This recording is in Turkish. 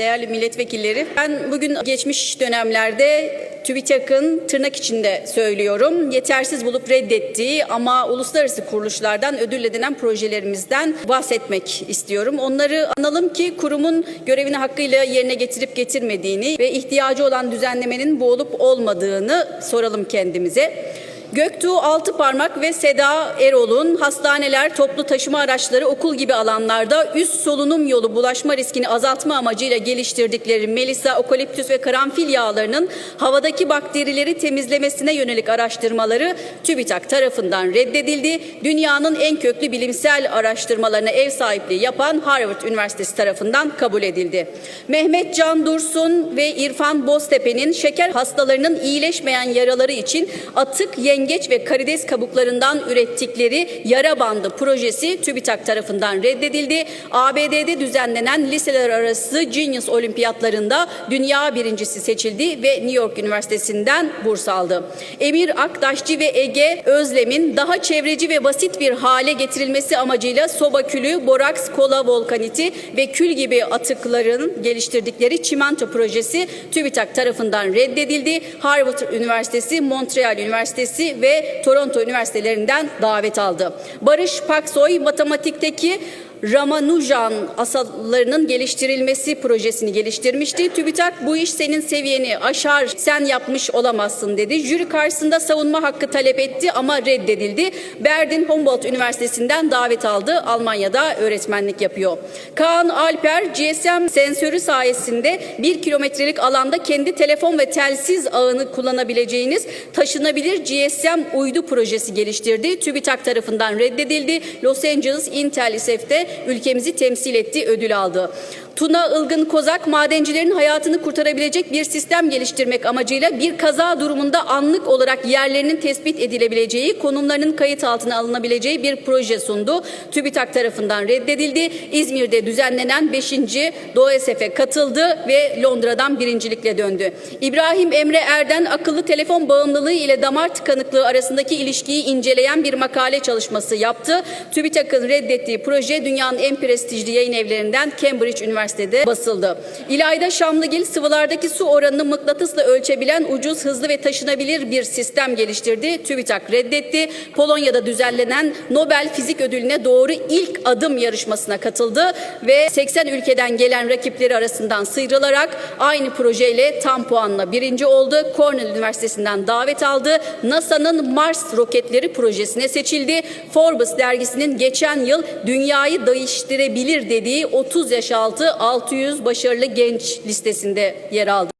değerli milletvekilleri. Ben bugün geçmiş dönemlerde TÜBİTAK'ın tırnak içinde söylüyorum yetersiz bulup reddettiği ama uluslararası kuruluşlardan ödül edilen projelerimizden bahsetmek istiyorum. Onları analım ki kurumun görevini hakkıyla yerine getirip getirmediğini ve ihtiyacı olan düzenlemenin bu olup olmadığını soralım kendimize. Göktuğ Altıparmak ve Seda Erol'un hastaneler, toplu taşıma araçları, okul gibi alanlarda üst solunum yolu bulaşma riskini azaltma amacıyla geliştirdikleri Melisa, okaliptüs ve karanfil yağlarının havadaki bakterileri temizlemesine yönelik araştırmaları TÜBİTAK tarafından reddedildi. Dünyanın en köklü bilimsel araştırmalarına ev sahipliği yapan Harvard Üniversitesi tarafından kabul edildi. Mehmet Can Dursun ve İrfan Boztepe'nin şeker hastalarının iyileşmeyen yaraları için atık, yengeç ve karides kabuklarından ürettikleri yara bandı projesi TÜBİTAK tarafından reddedildi. ABD'de düzenlenen liseler arası Genius Olimpiyatlarında dünya birincisi seçildi ve New York Üniversitesi'nden burs aldı. Emir Aktaşçı ve Ege Özlem'in daha çevreci ve basit bir hale getirilmesi amacıyla soba külü, boraks, kola volkaniti ve kül gibi atıkların geliştirdikleri çimento projesi TÜBİTAK tarafından reddedildi. Harvard Üniversitesi, Montreal Üniversitesi ve Toronto Üniversitelerinden davet aldı. Barış Paksoy matematikteki Ramanujan asallarının geliştirilmesi projesini geliştirmişti. TÜBİTAK bu iş senin seviyeni aşar, sen yapmış olamazsın dedi. Jüri karşısında savunma hakkı talep etti ama reddedildi. Berlin Humboldt Üniversitesi'nden davet aldı. Almanya'da öğretmenlik yapıyor. Kaan Alper GSM sensörü sayesinde bir kilometrelik alanda kendi telefon ve telsiz ağını kullanabileceğiniz taşınabilir GSM uydu projesi geliştirdi. TÜBİTAK tarafından reddedildi. Los Angeles Intel İSEF'te ülkemizi temsil etti, ödül aldı. Tuna Ilgın Kozak madencilerin hayatını kurtarabilecek bir sistem geliştirmek amacıyla bir kaza durumunda anlık olarak yerlerinin tespit edilebileceği, konumlarının kayıt altına alınabileceği bir proje sundu. TÜBİTAK tarafından reddedildi. İzmir'de düzenlenen 5. Doğu Esef'e katıldı ve Londra'dan birincilikle döndü. İbrahim Emre Erden akıllı telefon bağımlılığı ile damar tıkanıklığı arasındaki ilişkiyi inceleyen bir makale çalışması yaptı. TÜBİTAK'ın reddettiği proje dünyanın en prestijli yayın evlerinden Cambridge Üniversitesi'de basıldı. İlayda Şamlıgil sıvılardaki su oranını mıknatısla ölçebilen ucuz, hızlı ve taşınabilir bir sistem geliştirdi. TÜBİTAK reddetti. Polonya'da düzenlenen Nobel Fizik Ödülü'ne doğru ilk adım yarışmasına katıldı ve 80 ülkeden gelen rakipleri arasından sıyrılarak aynı projeyle tam puanla birinci oldu. Cornell Üniversitesi'nden davet aldı. NASA'nın Mars roketleri projesine seçildi. Forbes dergisinin geçen yıl dünyayı değiştirebilir dediği 30 yaş altı 600 başarılı genç listesinde yer aldı.